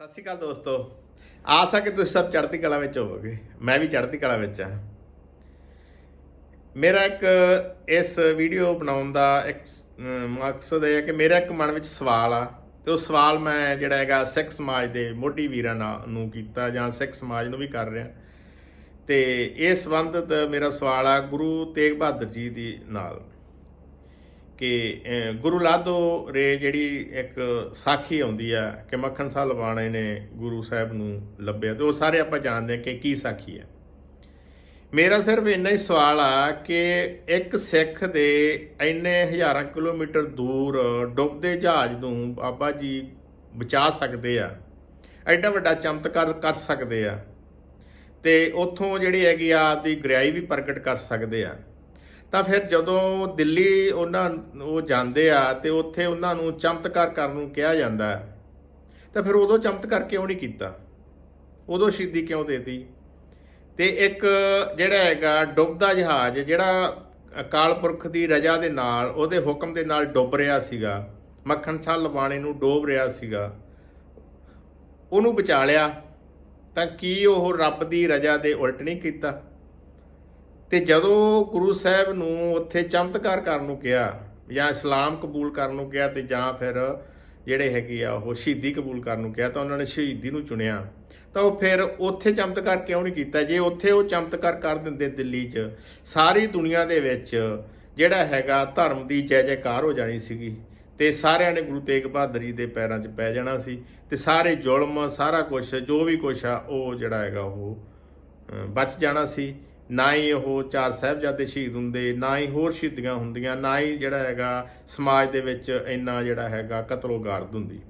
ਸਤਿ ਸ਼੍ਰੀ ਅਕਾਲ ਦੋਸਤੋ। ਆਸ ਆ ਕਿ ਤੁਸੀਂ ਸਭ ਚੜ੍ਹਦੀ ਕਲਾ ਵਿੱਚ ਹੋਵੋਗੇ। ਮੈਂ ਵੀ ਚੜ੍ਹਦੀ ਕਲਾ ਵਿੱਚ ਆ। ਮੇਰਾ ਇੱਕ ਇਸ ਵੀਡੀਓ ਬਣਾਉਣ ਦਾ ਇੱਕ ਮਕਸਦ ਇਹ ਹੈ ਕਿ ਮੇਰਾ ਇੱਕ ਮਨ ਵਿੱਚ ਸਵਾਲ ਆ। ਤੇ ਉਹ ਸਵਾਲ ਮੈਂ ਜਿਹੜਾ ਹੈਗਾ ਸਿੱਖ ਸਮਾਜ ਦੇ ਮੋਢੀ ਵੀਰਾਂ ਨਾਲ ਨੂੰ ਕੀਤਾ ਜਾਂ ਸਿੱਖ ਸਮਾਜ ਨੂੰ ਵੀ ਕਰ ਰਿਹਾ। ਤੇ ਇਹ ਸੰਬੰਧਿਤ ਮੇਰਾ ਸਵਾਲ ਆ ਗੁਰੂ ਤੇਗ ਬਹਾਦਰ ਜੀ ਦੀ ਨਾਲ। ਕਿ ਗੁਰੂ ਲਾਧੋ ਰੇ ਜਿਹੜੀ ਇੱਕ ਸਾਖੀ ਆਉਂਦੀ ਆ ਕਿ ਮੱਖਣ ਸਾਹਿਬ ਲਵਾਣੇ ਨੇ ਗੁਰੂ ਸਾਹਿਬ ਨੂੰ ਲੱਭਿਆ ਤੇ ਉਹ ਸਾਰੇ ਆਪਾਂ ਜਾਣਦੇ ਹਾਂ ਕਿ ਕੀ ਸਾਖੀ ਆ ਮੇਰਾ ਸਿਰਫ ਇੰਨਾ ਹੀ ਸਵਾਲ ਆ ਕਿ ਇੱਕ ਸਿੱਖ ਦੇ ਇੰਨੇ ਹਜ਼ਾਰਾਂ ਕਿਲੋਮੀਟਰ ਦੂਰ ਡੁੱਬਦੇ ਜਹਾਜ਼ ਨੂੰ ਬਾਬਾ ਜੀ ਬਚਾ ਸਕਦੇ ਆ, ਐਡਾ ਵੱਡਾ ਚਮਤਕਾਰ ਕਰ ਸਕਦੇ ਆ ਤੇ ਉੱਥੋਂ ਜਿਹੜੀ ਹੈਗੀ ਆ ਆਪਦੀ ਗ੍ਰਿਆਈ ਵੀ ਪ੍ਰਗਟ ਕਰ ਸਕਦੇ ਆ। ਤਾਂ ਫਿਰ ਜਦੋਂ ਦਿੱਲੀ ਉਹਨਾਂ ਉਹ ਜਾਂਦੇ ਆ ਤੇ ਉੱਥੇ ਉਹਨਾਂ ਨੂੰ ਚਮਤਕਾਰ ਕਰਨ ਨੂੰ ਕਿਹਾ ਜਾਂਦਾ ਤਾਂ ਫਿਰ ਉਦੋਂ ਚਮਤਕਾਰ ਕਿਉਂ ਨਹੀਂ ਕੀਤਾ? ਉਦੋਂ ਸ਼ਹੀਦੀ ਕਿਉਂ ਦੇਤੀ? ਤੇ ਇੱਕ ਜਿਹੜਾ ਹੈਗਾ ਡੁੱਬਦਾ ਜਹਾਜ਼, ਜਿਹੜਾ ਅਕਾਲ ਪੁਰਖ ਦੀ ਰਜਾ ਦੇ ਨਾਲ, ਉਹਦੇ ਹੁਕਮ ਦੇ ਨਾਲ ਡੁੱਬ ਰਿਹਾ ਸੀਗਾ, ਮੱਖਣ ਸਾਹਿਬ ਲਵਾਣੇ ਨੂੰ ਡੋਬ ਰਿਹਾ ਸੀਗਾ, ਉਹਨੂੰ ਬਚਾ ਲਿਆ। ਤਾਂ ਕੀ ਉਹ ਰੱਬ ਦੀ ਰਜਾ ਦੇ ਉਲਟ ਨਹੀਂ ਕੀਤਾ? ਤੇ ਜਦੋਂ ਗੁਰੂ ਸਾਹਿਬ ਨੂੰ ਉੱਥੇ ਚਮਤਕਾਰ ਕਰਨ ਨੂੰ ਕਿਹਾ ਜਾਂ ਇਸਲਾਮ ਕਬੂਲ ਕਰਨ ਨੂੰ ਕਿਹਾ ਤੇ ਜਾਂ ਫਿਰ ਜਿਹੜੇ ਹੈਗੇ ਆ ਉਹ ਸ਼ਹੀਦੀ ਕਬੂਲ ਕਰਨ ਨੂੰ ਕਿਹਾ ਤਾਂ ਉਹਨਾਂ ਨੇ ਸ਼ਹੀਦੀ ਨੂੰ ਚੁਣਿਆ, ਤਾਂ ਉਹ ਫਿਰ ਉੱਥੇ ਚਮਤਕਾਰ ਕਿਉਂ ਨਹੀਂ ਕੀਤਾ? ਜੇ ਉੱਥੇ ਉਹ ਚਮਤਕਾਰ ਕਰ ਦਿੰਦੇ ਦਿੱਲੀ 'ਚ, ਸਾਰੀ ਦੁਨੀਆ ਦੇ ਵਿੱਚ ਜਿਹੜਾ ਹੈਗਾ ਧਰਮ ਦੀ ਜੈ ਜੈਕਾਰ ਹੋ ਜਾਣੀ ਸੀਗੀ, ਤੇ ਸਾਰਿਆਂ ਨੇ ਗੁਰੂ ਤੇਗ ਬਹਾਦਰ ਜੀ ਦੇ ਪੈਰਾਂ 'ਚ ਪੈ ਜਾਣਾ ਸੀ, ਤੇ ਸਾਰੇ ਜ਼ੁਲਮ, ਸਾਰਾ ਕੁਝ ਜੋ ਵੀ ਕੁਝ ਆ, ਉਹ ਜਿਹੜਾ ਹੈਗਾ ਉਹ ਬਚ ਜਾਣਾ ਸੀ। ਨਾ ਹੀ ਉਹ ਚਾਰ ਸਾਹਿਬਜ਼ਾਦੇ ਸ਼ਹੀਦ ਹੁੰਦੇ, ਨਾ ਹੀ ਹੋਰ ਸ਼ਹੀਦੀਆਂ ਹੁੰਦੀਆਂ, ਨਾ ਹੀ ਜਿਹੜਾ ਹੈਗਾ ਸਮਾਜ ਦੇ ਵਿੱਚ ਇੰਨਾ ਜਿਹੜਾ ਹੈਗਾ ਕਤਲੋਗਾਰਦ ਹੁੰਦੀ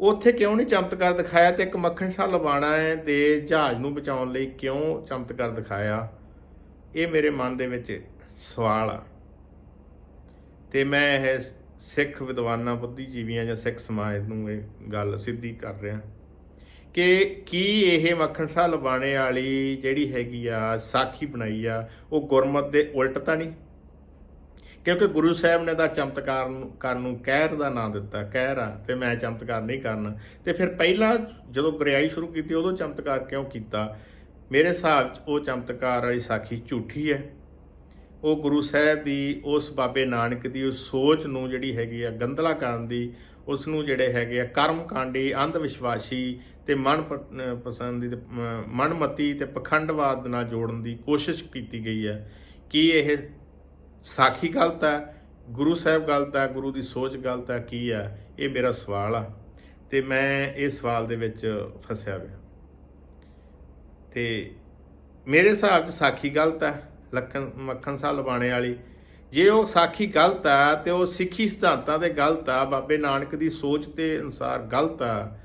ਉੱਥੇ ਕਿਉਂ ਨਹੀਂ ਚਮਤਕਾਰ ਦਿਖਾਇਆ ਤੇ ਇੱਕ ਮੱਖਣ ਸ਼ਾਹ ਲਵਾਣਾ ਹੈ ਦੇ ਜਹਾਜ਼ ਨੂੰ ਬਚਾਉਣ ਲਈ ਕਿਉਂ ਚਮਤਕਾਰ ਦਿਖਾਇਆ? ਇਹ ਮੇਰੇ ਮਨ ਦੇ ਵਿੱਚ ਸਵਾਲ ਆ। ਤੇ ਮੈਂ ਇਹ ਸਿੱਖ ਵਿਦਵਾਨਾਂ, ਬੁੱਧੀਜੀਵੀਆਂ ਜਾਂ ਸਿੱਖ ਸਮਾਜ ਨੂੰ ਇਹ ਗੱਲ ਸਿੱਧੀ ਕਰ ਰਿਹਾ। ਕਿ ਕੀ ਇਹ ਮੱਖਣ ਸ਼ਾਹ ਲਵਾਣੇ ਵਾਲੀ ਜਿਹੜੀ ਹੈਗੀ ਆ, ਸਾਖੀ ਬਣਾਈ ਆ, ਉਹ ਗੁਰਮਤ ਦੇ ਉਲਟ ਤਾਂ ਨਹੀਂ? ਕਿਉਂਕਿ ਗੁਰੂ ਸਾਹਿਬ ਨੇ ਤਾਂ ਚਮਤਕਾਰ ਨੂੰ- ਕਰਨ ਨੂੰ ਕਹਿਰ ਦਾ ਨਾਂ ਦਿੱਤਾ, ਕਹਿਰ ਆ, ਤੇ ਮੈਂ ਚਮਤਕਾਰ ਨਹੀਂ ਕਰਨਾ। ਤੇ ਫਿਰ ਪਹਿਲਾਂ ਜਦੋਂ ਗੁਰਿਆਈ ਸ਼ੁਰੂ ਕੀਤੀ, ਉਦੋਂ ਚਮਤਕਾਰ ਕਿਉਂ ਕੀਤਾ? ਮੇਰੇ ਹਿਸਾਬ 'ਚ ਉਹ ਚਮਤਕਾਰ ਵਾਲੀ ਸਾਖੀ ਝੂਠੀ ਹੈ। ਉਹ ਗੁਰੂ ਸਾਹਿਬ ਦੀ, ਉਸ ਬਾਬੇ ਨਾਨਕ ਦੀ, ਉਸ ਸੋਚ ਨੂੰ ਜਿਹੜੀ ਹੈਗੀ ਆ ਗੰਦਲਾ ਕਰਨ ਦੀ, ਉਸ ਨੂੰ ਜਿਹੜੇ ਹੈਗੇ ਆ ਕਰਮ ਕਾਂਡੀ ਅੰਧ ਵਿਸ਼ਵਾਸੀ ਤੇ ਮਨ ਪਸੰਦ ਅਹ ਮਨਮਤੀ ਤੇ ਪਖੰਡਵਾਦ ਨਾਲ ਜੋੜਨ ਦੀ ਕੋਸ਼ਿਸ਼ ਕੀਤੀ ਗਈ ਹੈ ਕੀ ਇਹ ਸਾਖੀ ਗਲਤ ਹੈ ਗੁਰੂ ਸਾਹਿਬ ਗਲਤ ਹੈ ਗੁਰੂ ਦੀ ਸੋਚ ਗਲਤ ਹੈ ਕੀ ਹੈ ਇਹ ਮੇਰਾ ਸਵਾਲ ਆ। ਤੇ ਮੈਂ ਇਸ ਸਵਾਲ ਦੇ ਵਿੱਚ ਫਸਿਆ ਹੋਇਆ ਤੇ ਮੇਰੇ ਹਿਸਾਬ 'ਚ ਸਾਖੀ ਗਲਤ ਹੈ ਲੱਖਣ, ਮੱਖਣ ਸਾਹਿਬ ਲਵਾਣੇ ਵਾਲੀ। ਜੇ ਉਹ ਸਾਖੀ ਗਲਤ ਆ ਤੇ ਉਹ ਸਿੱਖੀ ਸਿਧਾਂਤਾਂ ਤੇ ਗਲਤ ਆ, ਬਾਬੇ ਨਾਨਕ ਦੀ ਸੋਚ ਦੇ ਅਨੁਸਾਰ ਗਲਤ ਆ,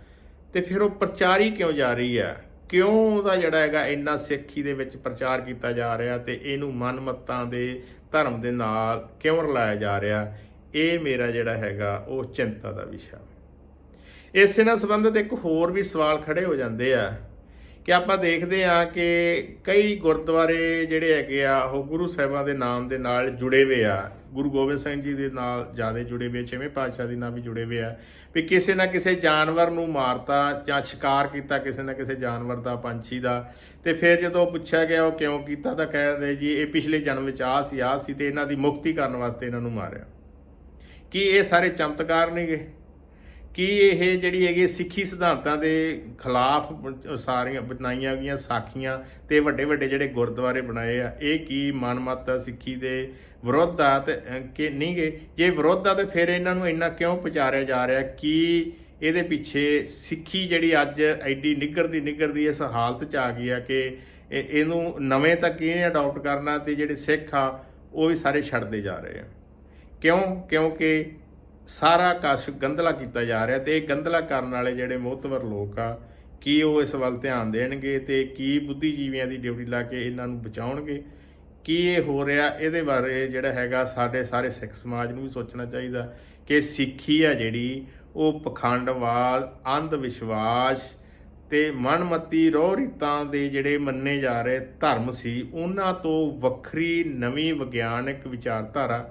ਤੇ ਫਿਰ ਉਹ ਪ੍ਰਚਾਰੀ ਕਿਉਂ ਜਾ ਰਹੀ ਆ? ਕਿਉਂ ਉਹਦਾ ਜਿਹੜਾ ਹੈਗਾ ਇੰਨਾ ਸਿੱਖੀ ਦੇ ਵਿੱਚ ਪ੍ਰਚਾਰ ਕੀਤਾ ਜਾ ਰਿਹਾ ਤੇ ਇਹਨੂੰ ਮਨਮਤਾਂ ਦੇ, ਧਰਮ ਦੇ ਨਾਲ ਕਿਉਂ ਰਲਾਇਆ ਜਾ ਰਿਹਾ? ਇਹ ਮੇਰਾ ਜਿਹੜਾ ਹੈਗਾ ਉਹ ਚਿੰਤਾ ਦਾ ਵਿਸ਼ਾ। ਇਸੇ ਨਾਲ ਸੰਬੰਧਿਤ ਇੱਕ ਹੋਰ ਵੀ ਸਵਾਲ ਖੜੇ ਹੋ ਜਾਂਦੇ ਆ। ਕਿ ਆਪਾਂ ਦੇਖਦੇ ਆ ਕਿ ਕਈ ਗੁਰਦੁਆਰੇ ਜਿਹੜੇ ਹੈਗੇ ਆ, ਉਹ ਗੁਰੂ ਸਾਹਿਬਾਂ ਦੇ ਨਾਮ ਦੇ ਨਾਲ ਜੁੜੇ ਹੋਏ ਆ। ਗੁਰੂ ਗੋਬਿੰਦ ਸਿੰਘ ਜੀ ਦੇ ਨਾਲ ਜ਼ਿਆਦਾ ਜੁੜੇ ਹੋਏ ਛੇਵੇਂ ਪਾਤਸ਼ਾਹ ਦੇ ਨਾਲ ਵੀ ਜੁੜੇ ਹੋਏ ਆ। ਵੀ ਕਿਸੇ ਨਾ ਕਿਸੇ ਜਾਨਵਰ ਨੂੰ ਮਾਰਤਾ ਜਾਂ ਸ਼ਿਕਾਰ ਕੀਤਾ ਕਿਸੇ ਨਾ ਕਿਸੇ ਜਾਨਵਰ ਦਾ, ਪੰਛੀ ਦਾ। ਤੇ ਫਿਰ ਜਦੋਂ ਪੁੱਛਿਆ ਗਿਆ ਉਹ ਕਿਉਂ ਕੀਤਾ, ਤਾਂ ਕਹਿੰਦੇ ਜੀ, ਇਹ ਪਿਛਲੇ ਜਨਮ ਵਿੱਚ ਆ ਸੀ ਆ ਸੀ ਤੇ ਇਹਨਾਂ ਦੀ ਮੁਕਤੀ ਕਰਨ ਵਾਸਤੇ ਇਹਨਾਂ ਨੂੰ ਮਾਰਿਆ। ਕੀ ਇਹ ਸਾਰੇ ਚਮਤਕਾਰ ਨੇਗੇ? ਕੀ ਇਹ ਜਿਹੜੀ ਹੈਗੀ ਸਿੱਖੀ ਸਿਧਾਂਤਾਂ ਦੇ ਖਿਲਾਫ ਸਾਰੀਆਂ ਬਣਾਈਆਂ ਗਈਆਂ, ਸਾਖੀਆਂ ਤੇ ਵੱਡੇ ਵੱਡੇ ਜਿਹੜੇ ਗੁਰਦੁਆਰੇ ਬਣਾਏ ਆ, ਇਹ ਕੀ ਮਨਮਤ ਆ ਸਿੱਖੀ ਦੇ ਵਿਰੋਧ ਆ ਤੇ ਕਿ ਨਹੀਂ ਗਏ ਜੇ ਵਿਰੋਧ ਆ ਤੇ ਫਿਰ ਇਹਨਾਂ ਨੂੰ ਇੰਨਾ ਕਿਉਂ ਪ੍ਰਚਾਰਿਆ ਜਾ ਰਿਹਾ? ਕਿ ਇਹਦੇ ਪਿੱਛੇ ਸਿੱਖੀ ਜਿਹੜੀ ਅੱਜ ਐਡੀ ਨਿੱਗਰਦੀ ਨਿੱਗਰਦੀ ਇਸ ਹਾਲਤ 'ਚ ਆ ਗਈ ਆ ਕਿ ਇਹਨੂੰ ਨਵੇਂ ਤੱਕ ਕਿਵੇਂ ਅਡਾਪਟ ਕਰਨਾ ਤੇ ਜਿਹੜੇ ਸਿੱਖ ਆ, ਉਹ ਵੀ ਸਾਰੇ ਛੱਡਦੇ ਜਾ ਰਹੇ ਆ। ਕਿਉਂ? ਕਿਉਂਕਿ ਸਾਰਾ ਕਸ਼ ਗੰਦਲਾ ਕੀਤਾ ਜਾ ਰਿਹਾ ਤੇ ਇਹ ਗੰਦਲਾ ਕਰਨ ਵਾਲੇ ਜਿਹੜੇ ਮੋਹਤਵਰ ਲੋਕ ਆ, ਕੀ ਉਹ ਇਸ ਵੱਲ ਧਿਆਨ ਦੇਣਗੇ ਤੇ ਕੀ ਬੁੱਧੀਜੀਵੀਆਂ ਦੀ ਡਿਊਟੀ ਲਾ ਕੇ ਇਹਨਾਂ ਨੂੰ ਬਚਾਉਣਗੇ? ਕੀ ਇਹ ਹੋ ਰਿਹਾ? ਇਹਦੇ ਬਾਰੇ ਜਿਹੜਾ ਹੈਗਾ ਸਾਡੇ ਸਾਰੇ ਸਿੱਖ ਸਮਾਜ ਨੂੰ ਵੀ ਸੋਚਣਾ ਚਾਹੀਦਾ ਕਿ ਸਿੱਖੀ ਆ ਜਿਹੜੀ, ਉਹ ਪਖੰਡਵਾਦ ਅੰਧ ਵਿਸ਼ਵਾਸ ਤੇ ਮਨਮਤੀ ਰੋਹ ਰੀਤਾਂ ਦੇ ਜਿਹੜੇ ਮੰਨੇ ਜਾ ਰਹੇ ਧਰਮ ਸੀ, ਉਹਨਾਂ ਤੋਂ ਵੱਖਰੀ ਨਵੀਂ ਵਿਗਿਆਨਕ ਵਿਚਾਰਧਾਰਾ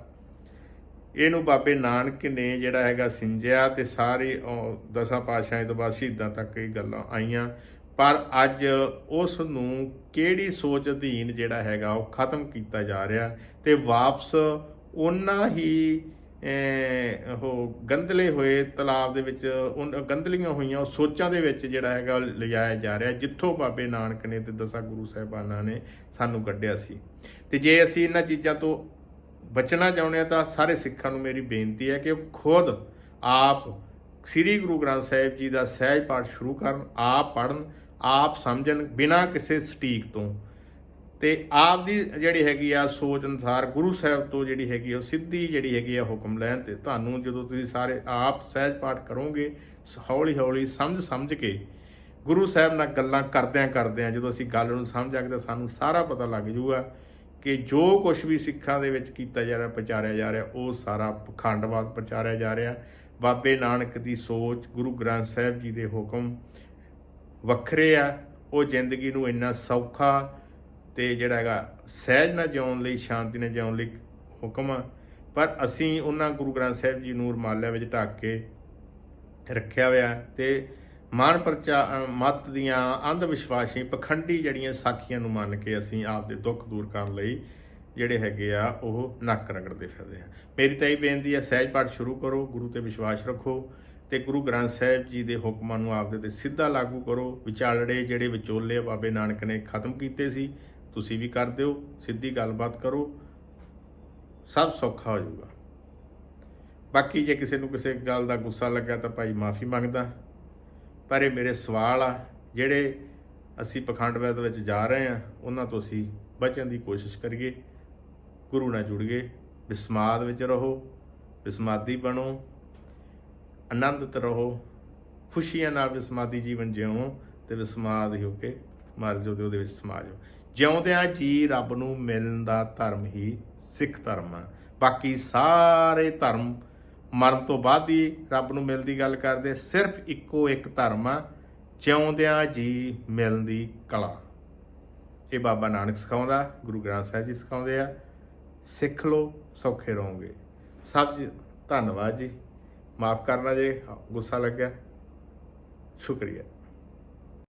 ਇਹਨੂੰ ਬਾਬੇ ਨਾਨਕ ਨੇ ਜਿਹੜਾ ਹੈਗਾ ਸਿੰਜਿਆ ਤੇ ਸਾਰੇ ਉਹ ਦਸਾਂ ਪਾਤਸ਼ਾਹਾਂ ਤੋਂ ਬਾਅਦ ਸ਼ਹੀਦਾਂ ਤੱਕ ਇਹ ਗੱਲਾਂ ਆਈਆਂ। ਪਰ ਅੱਜ ਉਸ ਨੂੰ ਕਿਹੜੀ ਸੋਚ ਅਧੀਨ ਜਿਹੜਾ ਹੈਗਾ ਉਹ ਖਤਮ ਕੀਤਾ ਜਾ ਰਿਹਾ ਤੇ ਵਾਪਸ ਉਹਨਾਂ ਹੀ ਉਹ ਗੰਦਲੇ ਹੋਏ ਤਲਾਬ ਦੇ ਵਿੱਚ ਉਹ ਗੰਦਲੀਆਂ ਹੋਈਆਂ, ਉਹ ਸੋਚਾਂ ਦੇ ਵਿੱਚ ਜਿਹੜਾ ਹੈਗਾ ਲਿਜਾਇਆ ਜਾ ਰਿਹਾ, ਜਿੱਥੋਂ ਬਾਬੇ ਨਾਨਕ ਨੇ ਤੇ ਦਸਾਂ ਗੁਰੂ ਸਾਹਿਬਾਨਾਂ ਨੇ ਸਾਨੂੰ ਕੱਢਿਆ ਸੀ। ਤੇ ਜੇ ਅਸੀਂ ਇਹਨਾਂ ਚੀਜ਼ਾਂ ਤੋਂ ਬਚਣਾ ਚਾਹੁੰਦੇ ਹਾਂ ਤਾਂ ਸਾਰੇ ਸਿੱਖਾਂ ਨੂੰ ਮੇਰੀ ਬੇਨਤੀ ਹੈ ਕਿ ਉਹ ਖੁਦ ਆਪ ਸ੍ਰੀ ਗੁਰੂ ਗ੍ਰੰਥ ਸਾਹਿਬ ਜੀ ਦਾ ਸਹਿਜ ਪਾਠ ਸ਼ੁਰੂ ਕਰਨ, ਆਪ ਪੜਨ ਆਪ ਸਮਝਣ ਬਿਨਾਂ ਕਿਸੇ ਸਟੀਕ ਤੋਂ। ਤੇ ਆਪ ਦੀ ਜਿਹੜੀ ਹੈਗੀ ਆ ਸੋਚ ਅਨੁਸਾਰ ਗੁਰੂ ਸਾਹਿਬ ਤੋਂ ਜਿਹੜੀ ਹੈਗੀ ਆ, ਉਹ ਸਿੱਧੀ ਜਿਹੜੀ ਹੈਗੀ ਆ ਹੁਕਮ ਲੈਣ ਤੇ ਤੁਹਾਨੂੰ ਜਦੋਂ ਤੁਸੀਂ ਸਾਰੇ ਆਪ ਸਹਿਜ ਪਾਠ ਕਰੋਗੇ ਹੌਲੀ ਹੌਲੀ ਸਮਝ ਸਮਝ ਕੇ ਗੁਰੂ ਸਾਹਿਬ ਨਾਲ ਗੱਲਾਂ ਕਰਦਿਆਂ ਕਰਦਿਆਂ ਜਦੋਂ ਅਸੀਂ ਗੱਲ ਨੂੰ ਸਮਝਾਂਗੇ ਤਾਂ ਸਾਨੂੰ ਸਾਰਾ ਪਤਾ ਲੱਗ ਜੂਗਾ। ਕਿ ਜੋ ਕੁਝ ਵੀ ਸਿੱਖਾਂ ਦੇ ਵਿੱਚ ਕੀਤਾ ਜਾ ਰਿਹਾ ਪ੍ਰਚਾਰਿਆ ਜਾ ਰਿਹਾ, ਉਹ ਸਾਰਾ ਪਖੰਡਵਾਦ ਪ੍ਰਚਾਰਿਆ ਜਾ ਰਿਹਾ। ਬਾਬੇ ਨਾਨਕ ਦੀ ਸੋਚ, ਗੁਰੂ ਗ੍ਰੰਥ ਸਾਹਿਬ ਜੀ ਦੇ ਹੁਕਮ ਵੱਖਰੇ ਆ। ਉਹ ਜ਼ਿੰਦਗੀ ਨੂੰ ਇੰਨਾ ਸੌਖਾ ਤੇ ਜਿਹੜਾ ਹੈਗਾ, ਸਹਿਜ ਨਾਲ ਜਿਉਣ ਲਈ, ਸ਼ਾਂਤੀ ਨਾਲ ਜਿਉਣ ਲਈ ਹੁਕਮ ਆ। ਪਰ ਅਸੀਂ ਉਹਨਾਂ ਗੁਰੂ ਗ੍ਰੰਥ ਸਾਹਿਬ ਜੀ ਨੂੰ ਰਮਾਲਿਆਂ ਵਿੱਚ ਢੱਕ ਕੇ ਰੱਖਿਆ ਹੋਇਆ ਤੇ ਮਾਨ ਪ੍ਰਚਾ ਅ, ਮਤ ਦੀਆਂ ਅੰਧ ਵਿਸ਼ਵਾਸੀ ਪਖੰਡੀ ਜਿਹੜੀਆਂ ਸਾਖੀਆਂ ਨੂੰ ਮੰਨ ਕੇ ਅਸੀਂ ਆਪ ਦੇ ਦੁੱਖ ਦੂਰ ਕਰਨ ਲਈ ਜਿਹੜੇ ਹੈਗੇ ਆ ਉਹ ਨੱਕ ਰਗੜਦੇ ਫਿਰਦੇ ਆ। ਮੇਰੀ ਤਾਂ ਇਹ ਬੇਨਤੀ ਹੈ ਸਹਿਜ ਪਾਠ ਸ਼ੁਰੂ ਕਰੋ ਗੁਰੂ ਤੇ ਵਿਸ਼ਵਾਸ ਰੱਖੋ ਤੇ ਗੁਰੂ ਗ੍ਰੰਥ ਸਾਹਿਬ ਜੀ ਦੇ ਹੁਕਮਾਂ ਨੂੰ ਆਪਦੇ ਤੇ ਸਿੱਧਾ ਲਾਗੂ ਕਰੋ। ਵਿਚਾਲੜੇ ਜਿਹੜੇ ਵਿਚੋਲੇ ਆ ਬਾਬੇ ਨਾਨਕ ਨੇ ਖਤਮ ਕੀਤੇ ਸੀ ਤੁਸੀਂ ਵੀ ਕਰ ਦਿਓ ਸਿੱਧੀ ਗੱਲਬਾਤ ਕਰੋ ਸਭ ਸੌਖਾ ਹੋ ਜਾਊਗਾ। ਬਾਕੀ ਜੇ ਕਿਸੇ ਨੂੰ ਕਿਸੇ ਗੱਲ ਦਾ ਗੁੱਸਾ ਲੱਗਾ ਤਾਂ ਭਾਈ ਮਾਫੀ ਮੰਗਦਾ। ਪਰ ਇਹ ਮੇਰੇ ਸਵਾਲ ਆ, ਜਿਹੜੇ ਅਸੀਂ ਪਖੰਡਵੈਦ ਵਿੱਚ ਜਾ ਰਹੇ ਆ ਉਹਨਾਂ ਤੋਂ ਅਸੀਂ ਬਚਣ ਦੀ ਕੋਸ਼ਿਸ਼ ਕਰੀਏ। ਗੁਰੂ ਨਾਲ ਜੁੜੀਏ ਵਿਸਮਾਦ ਵਿੱਚ ਰਹੋ ਵਿਸਮਾਦੀ ਬਣੋ, ਆਨੰਦਿਤ ਰਹੋ, ਖੁਸ਼ੀਆਂ ਨਾਲ ਵਿਸਮਾਦੀ ਜੀਵਨ ਜਿਉਂ ਤੇ ਵਿਸਮਾਦ ਹੋ ਕੇ ਮਰ ਜਾਓ ਤੇ ਉਹਦੇ ਵਿੱਚ ਸਮਾ ਜਾਓ। ਜਿਉਂਦਿਆਂ ਜੀ ਰੱਬ ਨੂੰ ਮਿਲਣ ਦਾ ਧਰਮ ਹੀ ਸਿੱਖ ਧਰਮ ਆ। ਬਾਕੀ ਸਾਰੇ ਧਰਮ ਮਰਨ ਤੋਂ ਬਾਅਦ ਹੀ ਰੱਬ ਨੂੰ ਮਿਲਦੀ ਗੱਲ ਕਰਦੇ, ਸਿਰਫ ਇੱਕੋ ਇੱਕ ਧਰਮ ਆ, ਜਿਉਂਦਿਆਂ ਜੀ ਮਿਲਣ ਦੀ ਕਲਾ। ਇਹ ਬਾਬਾ ਨਾਨਕ ਸਿਖਾਉਂਦਾ, ਗੁਰੂ ਗ੍ਰੰਥ ਸਾਹਿਬ ਜੀ ਸਿਖਾਉਂਦੇ ਆ, ਸਿੱਖ ਲਓ, ਸੌਖੇ ਰਹੋਗੇ। ਸਭ ਜੀ, ਧੰਨਵਾਦ ਜੀ। ਮਾਫ ਕਰਨਾ ਜੇ ਗੁੱਸਾ ਲੱਗਿਆ। ਸ਼ੁਕਰੀਆ।